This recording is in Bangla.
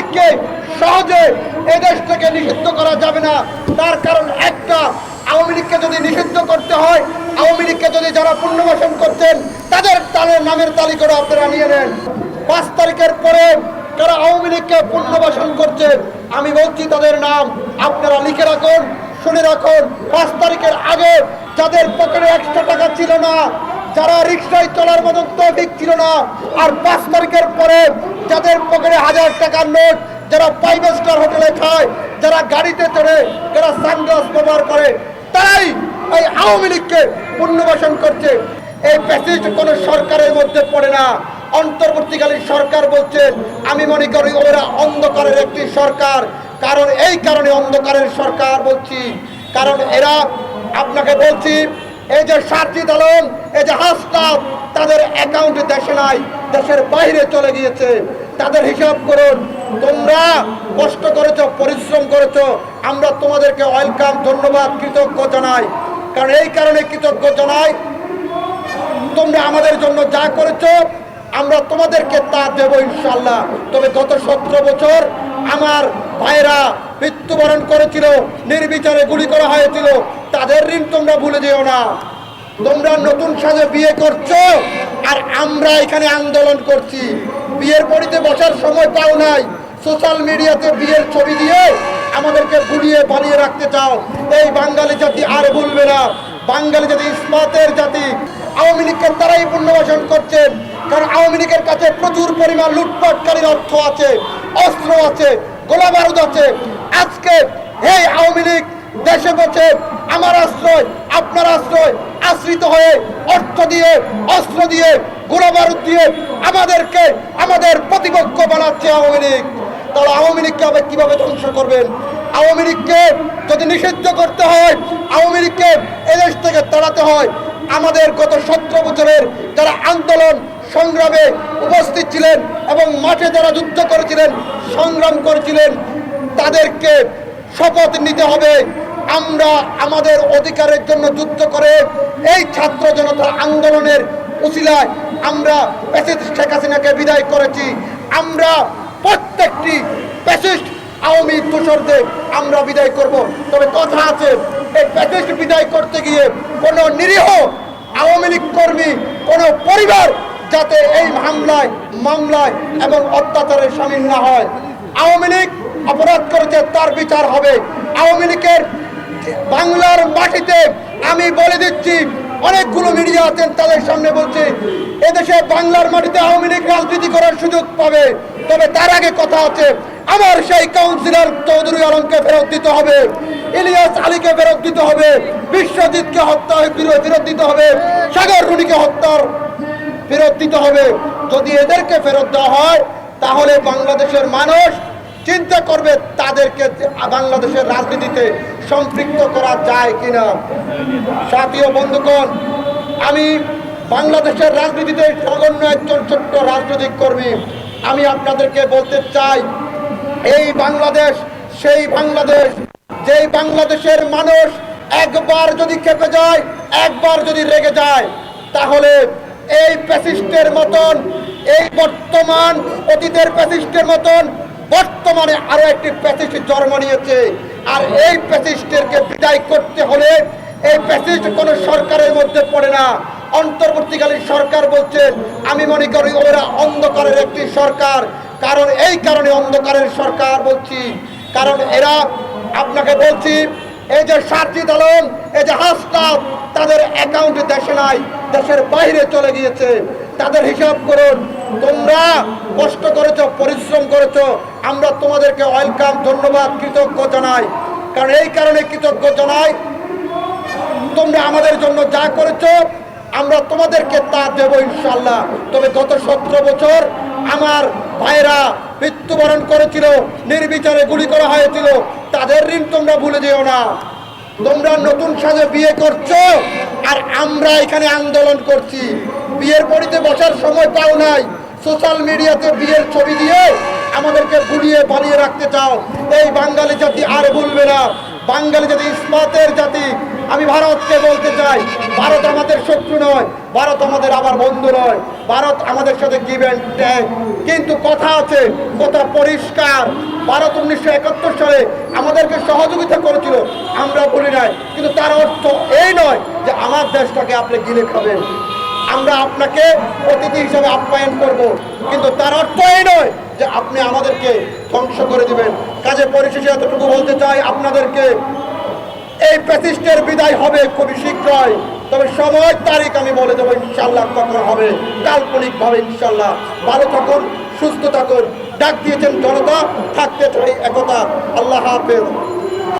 লীগকে সহজে এদেশ থেকে নিষিদ্ধ করা যাবে না। তার কারণ একটা, আওয়ামী লীগকে যদি নিষিদ্ধ করতে হয়, আওয়ামী লীগকে যদি যারা পুনর্বাসন করছেন, তাদের তাদের নামের তালিকাটা আপনারা নিয়ে নেন। পাঁচ তারিখের পরে যারা আওয়ামী লীগকে পুনর্বাসন করছে, আমি বলছি তাদের নাম। আপনারা লিখে রাখুন, শুনে রাখুন। পাঁচ তারিখের আগে যাদের পকেটে একশো টাকা ছিল না যারা রিক্সায় চলার মতন তৌফিক ছিল না, আর পাঁচ তারিখের পরে যাদের পকেটে হাজার টাকার নোট, যারা ফাইভ স্টার হোটেলে খায়, যারা গাড়িতে চড়ে, যারা সানগ্লাস ব্যবহার করে, তারাই এই আওয়ামী লীগকে পুনর্বাসন করছে। এই প্যাসেজ কোনো সরকারের মধ্যে পড়ে না। অন্তর্বর্তীকালীন সরকার বলছেন আমি মনে করি ওরা অন্ধকারের একটি সরকার। কারণ এই কারণে অন্ধকারের সরকার বলছি। কারণ এরা আপনাকে বলছি এই যে সার্জিদ আলম এই যে হাসনাত তাদের অ্যাকাউন্টে দেশে নাই, দেশের বাইরে চলে গিয়েছে। তাদের হিসাব করুন, তোমরা কষ্ট করেছ, পরিশ্রম করেছ, আমরা তোমাদেরকে ওয়েলকাম, ধন্যবাদ, কৃতজ্ঞ জানাই। কারণ এই কারণে কৃতজ্ঞ জানাই, তোমরা আমাদের জন্য যা করেছ, আমরা তোমাদেরকে তা দেবো ইনশাল্লাহ তবে গত সতেরো বছর আমার ভাইরা মৃত্যুবরণ করেছিল, নির্বিচারে গুলি করা হয়েছিল। তাদের ঋণ তোমরা ভুলে যেও না। তোমরা নতুন সাজে বিয়ে করছ, আর আমরা এখানে আন্দোলন করছি। বিয়ের পরিতে বসার সময় পাও নাই। সোশ্যাল মিডিয়াতে বিয়ের ছবি দিয়ে আমাদেরকে গুলিয়ে বানিয়ে রাখতে চাও। এই বাঙালি জাতি আর ভুলবে না। বাঙালি জাতি ইসমাতের জাতি। আওয়ামী লীগকে তারাই পুনর্বাসন করছেন। কারণ আওয়ামী লীগের কাছে প্রচুর পরিমাণ লুটপাটকারীর অর্থ আছে, অস্ত্র আছে। গোলা বারুদ আছে আজকে এই আওয়ামী লীগ দেশে বসে আমার আশ্রয়, আপনার আশ্রয়, আশ্রিত হয়ে অর্থ দিয়ে, অস্ত্র দিয়ে গোলা বারুদ দিয়ে আমাদেরকে, আমাদের প্রতিপক্ষ বানাচ্ছে আওয়ামী লীগ। তাহলে আওয়ামী লীগকে আবার কীভাবে ধ্বংস করবেন? আওয়ামী লীগকে যদি নিষিদ্ধ করতে হয়, আওয়ামী লীগকে এদেশ থেকে তাড়াতে হয়। আমাদের গত সতেরো বছরের যারা আন্দোলন সংগ্রামে উপস্থিত ছিলেন এবং মাঠে যারা যুদ্ধ করেছিলেন, সংগ্রাম করেছিলেন, তাদেরকে শপথ নিতে হবে। আমরা আমাদের অধিকারের জন্য যুদ্ধ করে এই ছাত্র জনতার আন্দোলনের উসিলায় আমরা প্যাসিস্ট শেখ হাসিনাকে বিদায় করেছি। আমরা প্রত্যেকটি প্যাসিস্ট আওয়ামী দোসরদের আমরা বিদায় করব। তবে কথা আছে, এই প্যাসিস্ট বিদায় করতে গিয়ে কোনো নিরীহ আওয়ামী লীগ কর্মী, কোনো পরিবার যাতে এই হামলায়, মামলায় এবং অত্যাচারে সামিল না হয়। আওয়ামী লীগ অপরাধ করেছে, তার বিচার হবে। আওয়ামী লীগের বাংলার মাটিতে আমি বলে দিচ্ছি, অনেকগুলো মিডিয়া আছেন, তাদের সামনে বলছি, এদেশে বাংলার মাটিতে আওয়ামী লীগ রাজনীতি করার সুযোগ পাবে। তবে তার আগে কথা আছে, আমার সেই কাউন্সিলর চৌধুরী আলমকে ফেরত দিতে হবে, ইলিয়াস আলীকে ফেরত দিতে হবে, বিশ্বজিৎকে হত্যা ফেরত দিতে হবে, সাগর রুনিকে হত্যার ফেরত দিতে হবে। যদি এদেরকে ফেরত দেওয়া হয়, তাহলে বাংলাদেশের মানুষ চিন্তা করবে তাদেরকে বাংলাদেশের রাজনীতিতে সম্পৃক্ত করা যায় কিনা। সাথীয় বন্ধুগণ, আমি বাংলাদেশের রাজনীতিতে নগণ্য একজন ছোট্ট রাজনৈতিক কর্মী। আমি আপনাদেরকে বলতে চাই, এই বাংলাদেশ, সেই বাংলাদেশ, যেই বাংলাদেশের মানুষ একবার যদি খেপে যায়, একবার যদি রেগে যায়, তাহলে এই প্যাসিস্টের মতন, এই বর্তমান অতীতের প্যাসিস্টের মতন, বর্তমানে আরও একটি প্যাসিস্ট জন্ম নিয়েছে। আর এই প্যাসিস্টেরকে বিদায় করতে হলে এই প্যাসিস্ট কোনো সরকারের মধ্যে পড়ে না। অন্তর্বর্তীকালীন সরকার বলছেন আমি মনে করি ওরা অন্ধকারের একটি সরকার। কারণ এই কারণে অন্ধকারের সরকার বলছি। কারণ এরা, আপনাকে বলছি, এই যে সার্জিদ আলম, এই যে হাসনাত, তাদের অ্যাকাউন্টে দেশে নাই। দেশের বাইরে চলে গিয়েছে। তাদের হিসাব করুন, তোমরা কষ্ট করেছ, পরিশ্রম করেছ, আমরা তোমাদেরকে ওয়েলকাম, ধন্যবাদ, কৃতজ্ঞ জানাই। কারণ এই কারণে কৃতজ্ঞ জানাই, তোমরা আমাদের জন্য যা করেছ, আমরা তোমাদেরকে তা দেবো ইনশাল্লাহ তবে গত সতেরো বছর আমার ভাইরা মৃত্যুবরণ করেছিল, নির্বিচারে গুলি করা হয়েছিল। তাদের ঋণ তোমরা ভুলে যেও না। তোমরা নতুন সাজে বিয়ে করছ? আর আমরা এখানে আন্দোলন করছি। বিয়ের পরিতে বসার সময় পাও নাই। সোশ্যাল মিডিয়াতে বিয়ের ছবি দিয়ে আমাদেরকে ভুলিয়ে বানিয়ে রাখতে চাও। এই বাঙালি জাতি আর ভুলবে না। বাঙালি জাতি ইসমাতের জাতি। আমি ভারতকে বলতে চাই, ভারত আমাদের শত্রু নয়, ভারত আমাদের আবার বন্ধু নয়, ভারত আমাদের সাথে টেক কিন্তু কথা আছে, কথা পরিষ্কার। ভারত উনিশশো একাত্তর সালে আমাদেরকে সহযোগিতা করেছিল, আমরা বলি নাই। কিন্তু তার অর্থ এই নয় যে আমার দেশটাকে আপনি গিলে খাবেন। আমরা আপনাকে অতিথি হিসাবে আপ্যায়ন করব, কিন্তু তার অর্থ এই নয় যে আপনি আমাদেরকে ধ্বংস করে দিবেন। কাজে পরিশেষে এতটুকু বলতে চাই, আপনাদেরকে এই প্যাসিস্টের বিদায় হবে খুবই শীঘ্রই। তবে সময় তারিখ আমি বলে দেবো ইনশাল্লাহ কখন হবে কাল্পনিক ভাবে ইনশাল্লাহ ভালো থাকুন, সুস্থ থাকুন। ডাক দিয়েছেন জনতা, থাকতে চাই একতা। আল্লাহ হাফেজ।